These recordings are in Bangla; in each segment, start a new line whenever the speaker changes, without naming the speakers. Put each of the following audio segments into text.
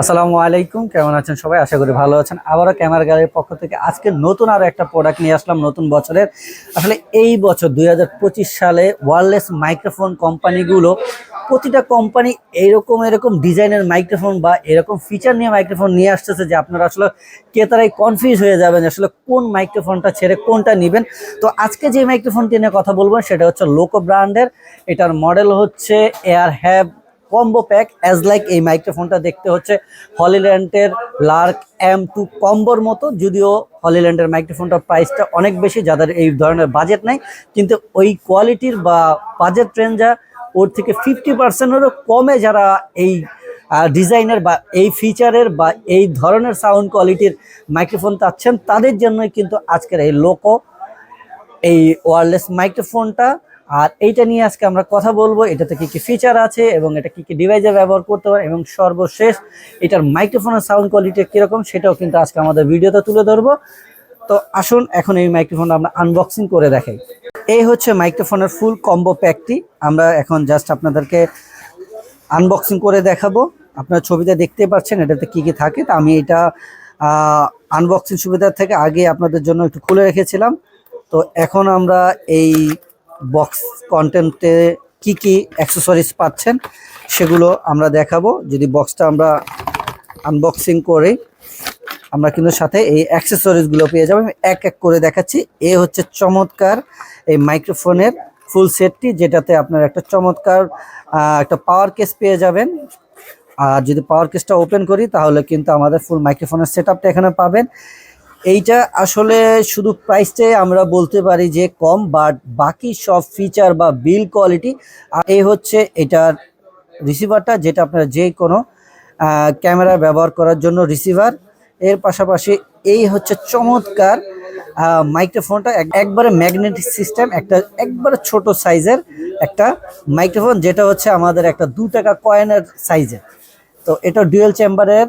আসসালামু আলাইকুম, কেমন আছেন সবাই? আশা করি ভালো আছেন। আবারও ক্যামেরা গ্যালারির পক্ষ থেকে আজকে নতুন আরও একটা প্রোডাক্ট নিয়ে আসলাম, নতুন বছরের। আসলে এই বছর দুই হাজার পঁচিশ সালে ওয়ারলেস মাইক্রোফোন কোম্পানিগুলো প্রতিটা কোম্পানি এরকম এরকম ডিজাইনের মাইক্রোফোন বা এরকম ফিচার নিয়ে মাইক্রোফোন নিয়ে আসতেছে যে আপনারা আসলে ক্রেতারাই কনফিউজ হয়ে যাবেন আসলে কোন মাইক্রোফোনটা ছেড়ে কোনটা নেবেন। তো আজকে যে মাইক্রোফোনটি নিয়ে কথা বলব সেটা হচ্ছে লোকো ব্র্যান্ডের এটার মডেল হচ্ছে air have combo pack as like এই মাইক্রোফোনটা দেখতে হচ্ছে হলিল্যান্ডের লার্ক এম টু কম্বোর মতো। যদিও হলিল্যান্ডের মাইক্রোফোনটার প্রাইসটা অনেক বেশি, যাদের এই ধরনের বাজেট নাই, কিন্তু ওই কোয়ালিটির বা বাজেট রেঞ্জা ওর থেকে ফিফটি পার্সেন্টেরও কমে যারা এই ডিজাইনের বা এই ফিচারের বা এই ধরনের সাউন্ড কোয়ালিটির মাইক্রোফোন চাচ্ছেন, তাদের জন্যই কিন্তু আজকের এই লোকো এই ওয়ারলেস মাইক্রোফোনটা আর এইটা নিয়ে আজকে আমরা কথা বলব। এটাতে কি কি ফিচার আছে এবং এটা কি কি ডিভাইসে ব্যবহার করতে পারে এবং সর্বশেষ এটার মাইক্রোফোনের সাউন্ড কোয়ালিটি কীরকম সেটাও কিন্তু আজকে আমাদের ভিডিওতে তুলে ধরবো। তো আসুন, এখন এই মাইক্রোফোনটা আমরা আনবক্সিং করে দেখাই। এই হচ্ছে মাইক্রোফোনের ফুল কম্বো প্যাকটি আমরা এখন জাস্ট আপনাদেরকে আনবক্সিং করে দেখাবো। আপনার ছবিতে দেখতে পাচ্ছেন, এটাতে কি কি থাকে তা আমি এটা আনবক্সিং সুবিধা থেকে আগে আপনাদের জন্য একটু খুলে রেখেছিলাম। তো এখন আমরা এই বক্স কন্টেন্টে কি কি অ্যাক্সেসরিজ পাচ্ছেন, সেগুলো আমরা দেখাবো। যদি বক্সটা আমরা আনবক্সিং করি, আমরা কিন্তু সাথে এই অ্যাক্সেসরিজগুলো পেয়ে যাব। আমি এক এক করে দেখাচ্ছি। এ হচ্ছে চমৎকার এই মাইক্রোফোনের ফুল সেটটি যেটাতে আপনার একটা চমৎকার একটা পাওয়ার কেস পেয়ে যাবেন। আর যদি পাওয়ার কেসটা ওপেন করি, তাহলে কিন্তু আমাদের ফুল মাইক্রোফোনের সেট আপটা এখানে পাবেন। এইটা আসলে শুধু প্রাইসটাই আমরা বলতে পারি যে কম বাট বাকি সব ফিচার বা বিল কোয়ালিটি এই হচ্ছে এটার রিসিভারটা যেটা আপনারা যে কোনো ক্যামেরা ব্যবহার করার জন্য রিসিভার এর পাশাপাশি এই হচ্ছে চমৎকার মাইক্রোফোনটা এক- একবারে ম্যাগনেটিক সিস্টেম একটা একবারে ছোট সাইজের একটা মাইক্রোফোন যেটা হচ্ছে আমাদের একটা দু টাকা কয়েনের সাইজের তো এটা ডুয়েল চেম্বারের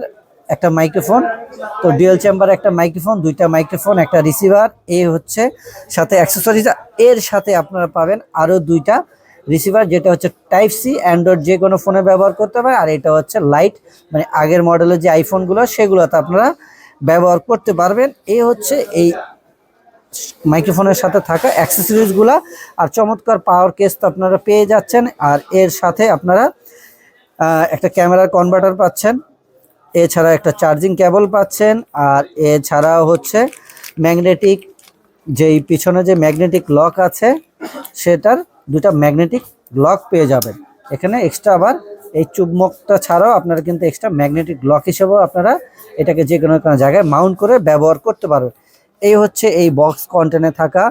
একটা মাইক্রোফোন, তো ডুয়েল চেম্বার একটা মাইক্রোফোন, দুইটা মাইক্রোফোন, একটা রিসিভার এ হচ্ছে সাথে অ্যাক্সেসরিজ এর সাথে আপনারা পাবেন আরও দুইটা রিসিভার যেটা হচ্ছে টাইপ সি অ্যান্ড্রয়েড যে কোনো ফোনে ব্যবহার করতে পারে আর এটা হচ্ছে লাইট মানে আগের মডেলের যে আইফোনগুলো সেগুলোতে আপনারা ব্যবহার করতে পারবেন। এ হচ্ছে এই মাইক্রোফোনের সাথে থাকা অ্যাক্সেসরিজগুলো আর চমৎকার পাওয়ার কেস তো আপনারা পেয়ে যাচ্ছেন। আর এর সাথে আপনারা একটা ক্যামেরার কনভার্টার পাচ্ছেন। এছাড়া একটা চার্জিং কেবল পাচ্ছেন আর এছাড়াও হচ্ছে ম্যাগনেটিক যেই পিছনে যে ম্যাগনেটিক লক আছে, সেটার দুটা ম্যাগনেটিক লক পেয়ে যাবেন। এখানে এক্সট্রা আবার এই চুম্বকটা ছাড়াও আপনারা কিন্তু এক্সট্রা ম্যাগনেটিক লক হিসেবেও আপনারা এটাকে যে কোনো কোনো জায়গায় মাউন্ট করে ব্যবহার করতে পারবেন। এই হচ্ছে এই বক্স কন্টেনে থাকা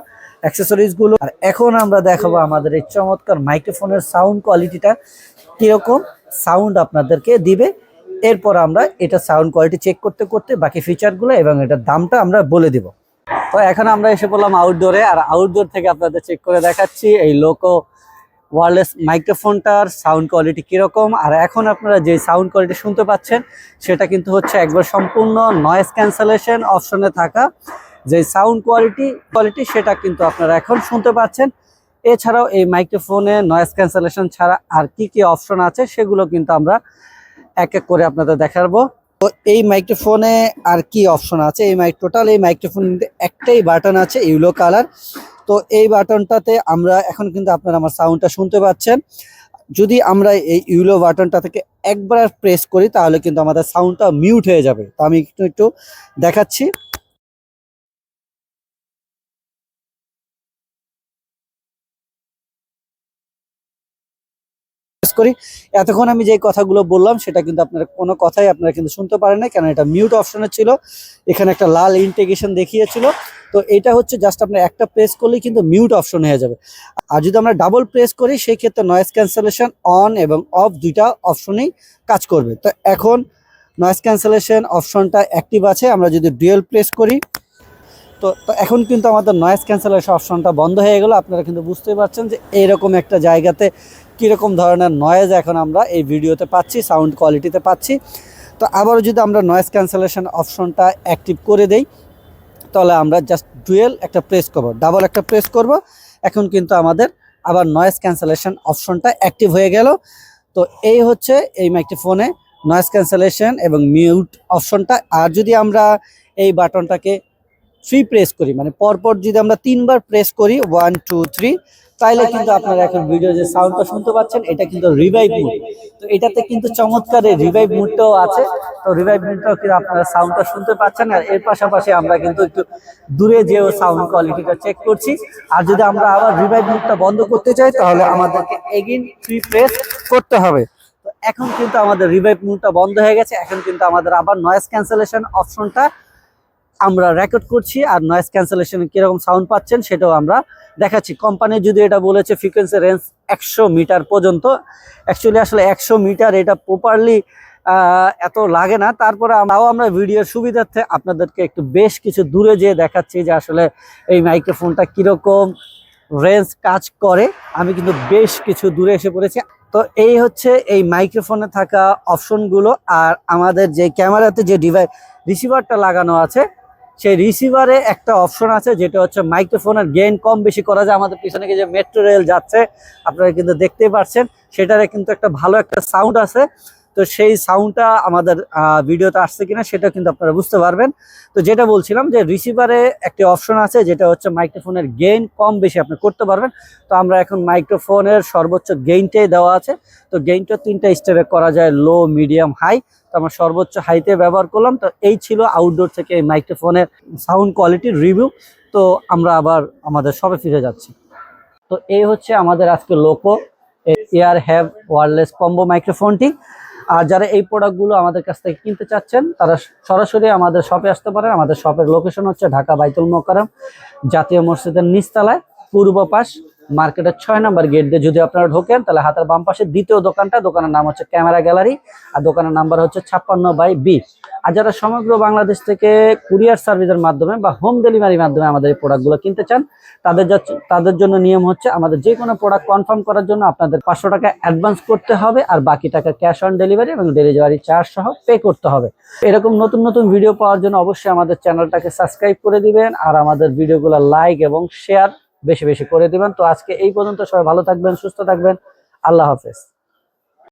অ্যাক্সেসরিজগুলো আর এখন আমরা দেখাবো আমাদের এই চমৎকার মাইক্রোফোনের সাউন্ড কোয়ালিটিটা কীরকম সাউন্ড আপনাদেরকে দিবে। এরপর আমরা এটা সাউন্ড কোয়ালিটি চেক করতে করতে বাকি ফিচারগুলো এবং এটার দামটা আমরা বলে দিব। তো এখন আমরা এসে পড়লাম আউটডোরে আর আউটডোর থেকে আপনাদের চেক করে দেখাচ্ছি এই লোকো ওয়ারলেস মাইক্রোফোনটার সাউন্ড কোয়ালিটি কীরকম। আর এখন আপনারা যে সাউন্ড কোয়ালিটি শুনতে পাচ্ছেন, সেটা কিন্তু হচ্ছে একবার সম্পূর্ণ নয়েজ ক্যান্সেলেশন অপশনে থাকা যে সাউন্ড কোয়ালিটি কোয়ালিটি সেটা কিন্তু আপনারা এখন শুনতে পাচ্ছেন। এছাড়াও এই মাইক্রোফোনে নয়েজ ক্যান্সেলেশন ছাড়া আর কি কি অপশন আছে, সেগুলো কিন্তু আমরা এক এক করে আপনাদের দেখাবো। তো এই মাইক্রোফোনে আর কি অপশন আছে? এই মাইক টোটাল এই মাইক্রোফোন একটাই বাটন আছে ইউলো কালার তো এই বাটনটাতে আমরা এখন কিন্তু আপনারা আমার সাউন্ডটা শুনতে পাচ্ছেন। যদি আমরা এই ইউলো বাটনটা থেকে একবার প্রেস করি, তাহলে কিন্তু আমাদের সাউন্ডটা মিউট হয়ে যাবে। তো আমি একটু একটু দেখাচ্ছি। প্রেস করি। এতক্ষণ আমি যে কথাগুলো বললাম, সেটা কিন্তু আপনারা কোনো কথাই আপনারা কিন্তু শুনতে পারেন না কেন এটা মিউট অপশনে ছিল। এখানে একটা লাল ইন্টিগ্রেশন দেখিয়েছিল। তো এটা হচ্ছে জাস্ট আপনার একটা প্রেস করলেই কিন্তু মিউট অপশন হয়ে যাবে। আর যদি আমরা ডাবল প্রেস করি সেই ক্ষেত্রে নয়েজ ক্যান্সেলেশন অন এবং অফ দুইটা অপশনেই কাজ করবে। তো এখন নয়েজ ক্যান্সেলেশন অপশনটা অ্যাক্টিভ আছে, আমরা যদি ডুয়েল প্রেস করি, তো তো এখন কিন্তু আমাদের নয়েজ ক্যান্সেলেশন অপশনটা বন্ধ হয়ে গেল। আপনারা কিন্তু বুঝতেই পারছেন যে এরকম একটা জায়গাতে কীরকম ধরনের নয়েজ এখন আমরা এই ভিডিওতে পাচ্ছি সাউন্ড কোয়ালিটিতে পাচ্ছি। তো আবারও যদি আমরা নয়েজ ক্যান্সেলেশন অপশনটা অ্যাক্টিভ করে দেই, তাহলে আমরা জাস্ট ডুয়েল একটা প্রেস করব ডাবল একটা প্রেস করব। এখন কিন্তু আমাদের আবার নয়েজ ক্যান্সেলেশন অপশনটা অ্যাক্টিভ হয়ে গেল। তো এই হচ্ছে এই মাইকটি ফোনে নয়েজ ক্যান্সেলেশন এবং মিউট অপশনটা আর যদি আমরা এই বাটনটাকে থ্রি প্রেস করি মানে পরপর যদি আমরা তিনবার প্রেস করি ওয়ান টু থ্রি তাইলে কিন্তু আপনারা এখন ভিডিও যে সাউন্ডটা শুনতে পাচ্ছেন, এটা কিন্তু রিভাইভ মুড তো এটাতে কিন্তু চমৎকার রিভাইভ মুডটাও আছে। তো রিভাইভ মুডটাও কিন্তু আপনারা সাউন্ডটা শুনতে পাচ্ছেন, আর এর পাশাপাশি আমরা কিন্তু একটু দূরে যেও সাউন্ড কোয়ালিটিটা চেক করছি। আর যদি আমরা আবার রিভাইভ মুডটা বন্ধ করতে চাই, তাহলে আমাদেরকে এগেইন থ্রি প্রেস করতে হবে। এখন কিন্তু আমাদের রিভাইভ মুডটা বন্ধ হয়ে গেছে। এখন কিন্তু আমাদের আবার নয়েজ ক্যান্সেলেশন অপশনটা আমরা রেকর্ড করছি আর নয়েস ক্যান্সেলেশন কীরকম সাউন্ড পাচ্ছেন সেটাও আমরা দেখাচ্ছি। কোম্পানি যদি এটা বলেছে ফ্রিকোয়েন্সি রেঞ্জ একশো মিটার পর্যন্ত অ্যাকচুয়ালি আসলে একশো মিটার এটা প্রপারলি এত লাগে না। তারপরে আমরাও আমরা ভিডিওর সুবিধার্থে আপনাদেরকে একটু বেশ কিছু দূরে যেয়ে দেখাচ্ছি যে আসলে এই মাইক্রোফোনটা কীরকম রেঞ্জ কাজ করে। আমি কিন্তু বেশ কিছু দূরে এসে পড়েছি। তো এই হচ্ছে এই মাইক্রোফোনে থাকা অপশনগুলো আর আমাদের যে ক্যামেরাতে যে ডিভাইস রিসিভারটা লাগানো আছে সেই রিসিভারে একটা অপশন আছে, যেটা হচ্ছে মাইক্রোফোনের গেইন কম বেশি করা যায়। আমাদের পিছনে যে মেট্রো রেল যাচ্ছে, আপনারা কিন্তু দেখতেই পাচ্ছেন সেটারে কিন্তু একটা ভালো একটা সাউন্ড আছে। তো সেই সাউন্ডটা আমাদের ভিডিওতে আসছে কিনা, সেটা কিন্তু আপনারা বুঝতে পারবেন। তো যেটা বলছিলাম যে রিসিভারে একটি অপশন আছে, যেটা হচ্ছে মাইক্রোফোনের গেইন কম বেশি আপনি করতে পারবেন। তো আমরা এখন মাইক্রোফোনের সর্বোচ্চ গেইনটাই দেওয়া আছে। তো গেইনটা তিনটা স্টেপে করা যায় লো মিডিয়াম হাই আমরা সর্বোচ্চ হাইতে ব্যবহার করলাম। তো এই ছিল আউটডোর থেকে মাইক্রোফোনের সাউন্ড কোয়ালিটির রিভিউ তো আমরা আবার আমাদের সবে ফিরে যাচ্ছি। তো এই হচ্ছে আমাদের আজকে Loco air have wireless combo মাইক্রোফোনটি আর যারা এই প্রোডাক্টগুলো আমাদের কাছ থেকে কিনতে চাচ্ছেন, তারা সরাসরি আমাদের শপে আসতে পারেন। আমাদের শপের লোকেশন হচ্ছে ঢাকা বাইতুল মোকারম জাতীয় মসজিদের নিচতলায়, পূর্ব পাশ মার্কেটের ছয় নম্বর গেট দিয়ে যদি আপনারা ঢোকেন, তাহলে হাতের বাম পাশে দ্বিতীয় দোকানটা, দোকানের নাম হচ্ছে ক্যামেরা গ্যালারি, আর দোকানের নাম্বার হচ্ছে ছাপ্পান্ন বাই বি। আর যারা সমগ্র বাংলাদেশ থেকে কুরিয়ার সার্ভিসের মাধ্যমে বা হোম ডেলিভারির মাধ্যমে আমাদের এই প্রোডাক্টগুলো কিনতে চান, তাদের তাদের জন্য নিয়ম হচ্ছে আমাদের যে কোনো প্রোডাক্ট কনফার্ম করার জন্য আপনাদের পাঁচশো টাকা অ্যাডভান্স করতে হবে, আর বাকি টাকা ক্যাশ অন ডেলিভারি এবং ডেলিভারি চার্জ সহ পে করতে হবে। এরকম নতুন নতুন ভিডিও পাওয়ার জন্য অবশ্যই আমাদের চ্যানেলটাকে সাবস্ক্রাইব করে দিবেন, আর আমাদের ভিডিওগুলো লাইক এবং শেয়ার বেশি বেশি করে দিবেন। তো আজকে এই পর্যন্ত সবাই ভালো থাকবেন, সুস্থ থাকবেন। আল্লাহ হাফেজ।